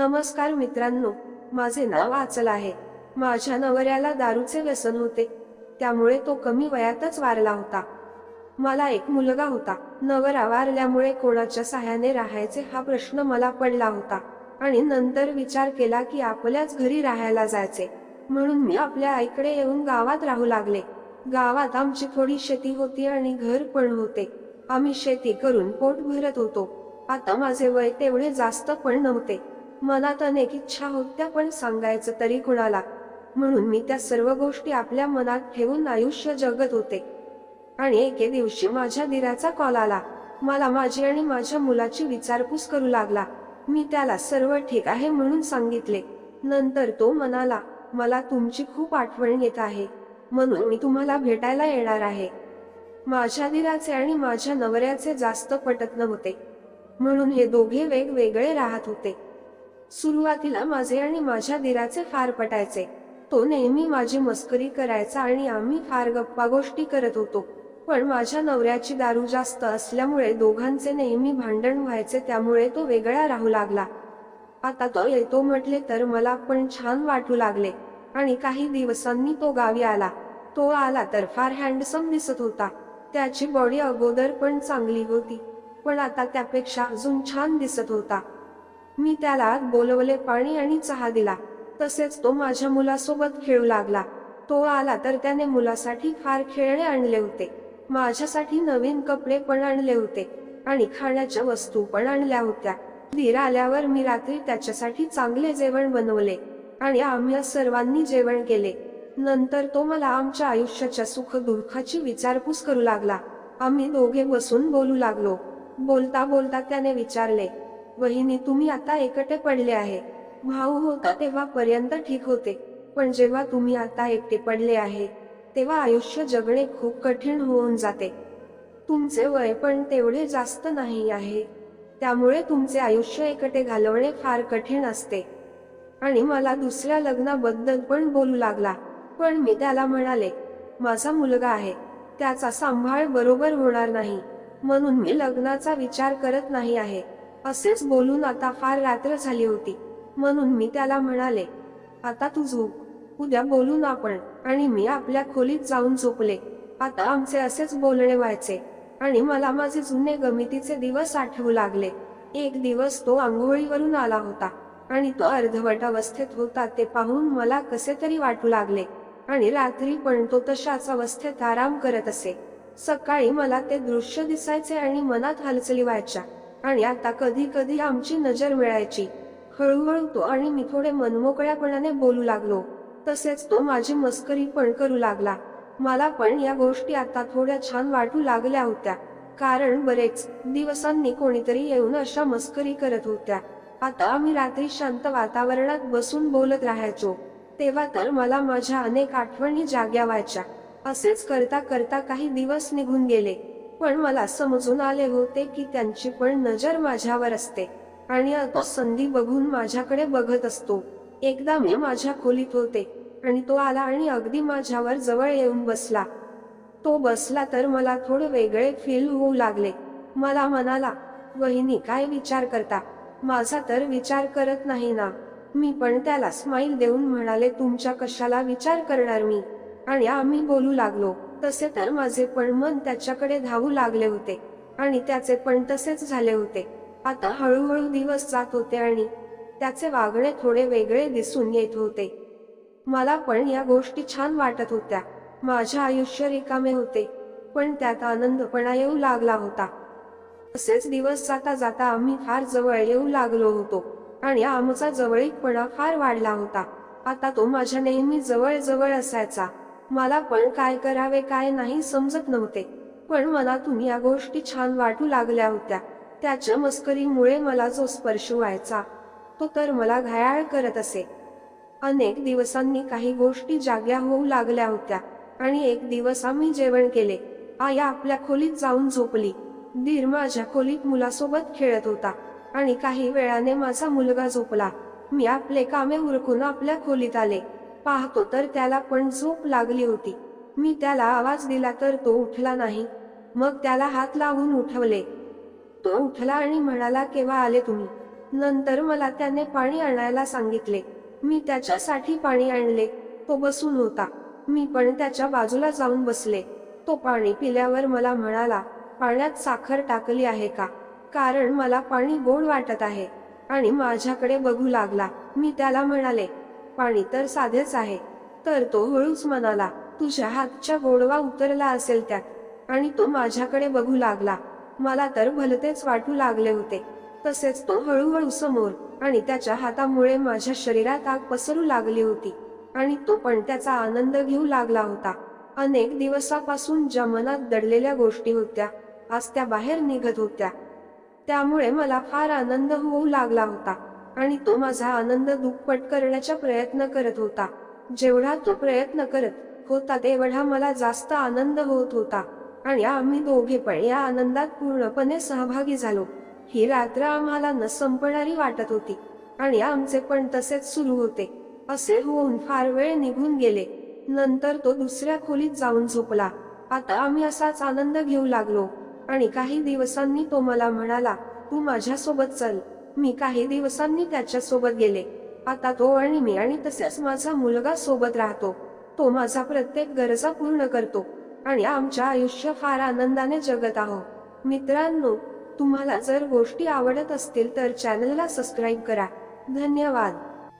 नमस्कार मित्रांनो माझे नाव आचल आहे. माझ्या नवऱ्याला दारूचे व्यसन होते. त्यामुळे तो कमी वयातच वारला होता. मला एक मुलगा होता. नवरा वारल्यामुळे कोणाच्या सहाय्याने राहायचे हा प्रश्न मला पडला होता. आणि नंतर विचार केला की आपल्याच घरी राहायला जायचे. म्हणून मी आपल्या आईकडे येऊन गावात राहू लागले. गावात आमची थोडी शेती होती आणि घर पण होते. आम्ही शेती करून पोट भरत होतो. आता माझे वय तेवढे जास्त पण नव्हते. मनात अनेक इच्छा होत्या पण सांगायचं तरी कुणाला. म्हणून मी त्या सर्व गोष्टी आपल्या मनात ठेवून आयुष्य जगत होते. आणि एके दिवशी माझ्या दिराचा कॉल आला. मला माझी आणि माझ्या मुलाची विचारपूस करू लागला. मी त्याला सर्व ठीक आहे म्हणून सांगितले. नंतर तो म्हणाला मला तुमची खूप आठवण येत आहे. म्हणून मी तुम्हाला भेटायला येणार आहे. माझ्या दिराचे आणि माझ्या नवऱ्याचे जास्त पटत नव्हते. म्हणून हे दोघे वेगवेगळे राहत होते. सुरुवातीला माझे आणि माझ्या दिराचे फार पटायचे. तो नेहमी माझी मस्करी करायचा आणि आम्ही फार गप्पा गोष्टी करत होतो. पण माझ्या नवऱ्याची दारू जास्त असल्यामुळे दोघांचे नेहमी भांडण व्हायचे त्यामुळे तो वेगळा राहू लागला. आता तो येतो म्हटले तर मला पण छान वाटू लागले. आणि काही दिवसांनी तो गावी आला. तो आला तर फार हँडसम दिसत होता. त्याची बॉडी अगोदर पण चांगली होती. पण आता त्यापेक्षा अजून छान दिसत होता. मी त्याला बोलवले पाणी आणि चहा दिला. तसेच तो माझ्या मुलासोबत खेळू लागला. तो आला तर त्याने मुलासाठी फार खेळणे आणले होते. माझ्यासाठी नवीन कपडे पण आणले होते आणि खाण्याच्या वस्तू पण आणल्या होत्या. धीर आल्यावर मी रात्री त्याच्यासाठी चांगले जेवण बनवले आणि आम्ही सर्वांनी जेवण केले. नंतर तो मला आमच्या आयुष्याच्या सुख दुःखाची विचारपूस करू लागला. आम्ही दोघे बसून बोलू लागलो. बोलता बोलता त्याने विचारले वहिनी तुम्ही आता एकटे पडले आहे. भाऊ होता तेव्हापर्यंत ठीक होते. पण जेव्हा तुम्ही आता एकटे पडले आहे तेव्हा आयुष्य जगणे खूप कठीण होऊन जाते. तुमचे वय पण तेवढे जास्त नाही आहे. त्यामुळे तुमचे आयुष्य एकटे घालवणे फार कठीण असते. आणि मला दुसऱ्या लग्नाबद्दल पण बोलू लागला. पण मी त्याला म्हणाले माझा मुलगा आहे. त्याचा सांभाळ बरोबर होणार नाही. म्हणून मी लग्नाचा विचार करत नाही आहे. असेच बोलून आता फार रात्र झाली होती. म्हणून मी त्याला म्हणाले आता तू झोप. उद्या बोलून आपण आणि मी आपल्या खोलीत जाऊन झोपले. आता आमचे असेच बोलणे व्हायचे आणि मला माझे जुने गमितीचे दिवस आठवू लागले. एक दिवस तो आंघोळीवरून आला होता आणि तो अर्धवट अवस्थेत होता ते पाहून मला कसे तरी वाटू लागले. आणि रात्री पण तो तशाच अवस्थेत आराम करत असे. सकाळी मला ते दृश्य दिसायचे आणि मनात हालचाली व्हायच्या. आणि आता कधी कधी आमची नजर मिळायची हळूहळू तो आणि मी थोडे मनमोकळ्यापणाने बोलू लागलो. तसेच तो माझी मस्करी पण करू लागला. मला पण या गोष्टी आता थोड्या छान वाटू लागल्या होत्या. कारण बरेच दिवसांनी कोणीतरी येऊन अशा मस्करी करत होत्या. आता आम्ही रात्री शांत वातावरणात बसून बोलत राहायचो. तेव्हा तर मला माझ्या अनेक आठवणी जाग्या व्हायच्या. असेच करता करता काही दिवस निघून गेले. पण मला समजून आले होते की त्यांची पण नजर माझ्यावर असते. आणि तो संधी बघून माझ्याकडे बघत असतो. एकदा मी माझ्या खोलीत होते. आणि तो आला आणि अगदी माझ्यावर जवळ येऊन बसला. तो बसला तर मला थोडे वेगळे फील होऊ लागले. मला म्हणाला वहिनी काय विचार करता? माझा तर विचार करत नाही ना. मी पण त्याला स्माईल देऊन म्हणाले तुमच्या कशाला विचार करणार मी? आणि आम्ही बोलू लागलो. तसे तर माझे पण मन त्याच्याकडे धावू लागले होते आणि त्याचे पण तसेच झाले होते. आता हळूहळू दिवस जात होते आणि त्याचे वागणे थोडे वेगळे दिसून येत होते. मला पण या गोष्टी छान वाटत होत्या. माझे आयुष्य रिकामे होते पण त्यात आनंदपणा येऊ लागला होता. तसेच दिवस जाता जाता आम्ही फार जवळ येऊ लागलो होतो आणि आमचा जवळीकपणा फार वाढला होता. आता तो माझ्या नेहमी जवळ जवळ असायचा. मला पण काय करावे काय नाही समजत नव्हते. पण मनातून या गोष्टी छान वाटू लागल्या होत्या. त्याच्या मस्करीमुळे मला जो स्पर्श व्हायचा तो तर मला घायाळ करत असे. अनेक दिवसांनी काही गोष्टी जाग्या होऊ लागल्या होत्या आणि एक दिवस आम्ही जेवण केले. आया आपल्या खोलीत जाऊन झोपली. धीर माझ्या खोलीत मुलासोबत खेळत होता आणि काही वेळाने माझा मुलगा झोपला. मी आपले कामे उरकून आपल्या खोलीत आले. पाहतो तर त्याला पण झोप लागली होती. मी त्याला आवाज दिला तर तो उठला नाही. मग त्याला हात लावून उठवले. तो उठला आणि म्हणाला केव्हा आले तुम्ही? नंतर मला त्याने पाणी आणायला सांगितले. मी त्याच्यासाठी पाणी आणले. तो बसून होता. मी पण त्याच्या बाजूला जाऊन बसले. तो पाणी पिल्यावर मला म्हणाला पाण्यात साखर टाकली आहे का? कारण मला पाणी गोड वाटत आहे. आणि माझ्याकडे बघू लागला. मी त्याला म्हणाले पाणी तर साधेच आहे. तर तो हळूच म्हणाला तुझ्या हातच्या गोडवा उतरला असेल त्यात आणि तो माझ्याकडे बघू लागला. मला तर भलतेच वाटू लागले होते. तसेच तो हळूहळू समोर आणि त्याच्या हातामुळे माझ्या शरीरात आग पसरू लागली होती आणि तो पण त्याचा आनंद घेऊ लागला होता. अनेक दिवसापासून ज्या मनात दडलेल्या गोष्टी होत्या आज त्या बाहेर निघत होत्या. त्यामुळे मला फार आनंद होऊ लागला होता. आणि तो माझा आनंद दुप्पट करण्याचा प्रयत्न करत होता. जेवढा तो प्रयत्न करत होता तेवढा मला जास्त आनंद होत होता. आणि आम्ही दोघे पण या आनंदात पूर्णपणे सहभागी झालो. ही रात्र आम्हाला न संपणारी वाटत होती. आणि आमचे पण तसेच सुरू होते. असे होऊन फार वेळ निघून गेले. नंतर तो दुसऱ्या खोलीत जाऊन झोपला. आता आम्ही असाच आनंद घेऊ लागलो. आणि काही दिवसांनी तो मला म्हणाला तू माझ्यासोबत चल. मी काही दिवसांनी त्याच्या सोबत गेले. आता तो आणि मी आणि तसेच माझा मुलगा सोबत राहतो. तो माझा प्रत्येक गरजा पूर्ण करतो. आणि आमच्या आयुष्य फार आनंदाने जगत आहोत मित्रांनो तुम्हाला जर गोष्टी आवडत असतील तर चॅनलला सबस्क्राईब करा. धन्यवाद.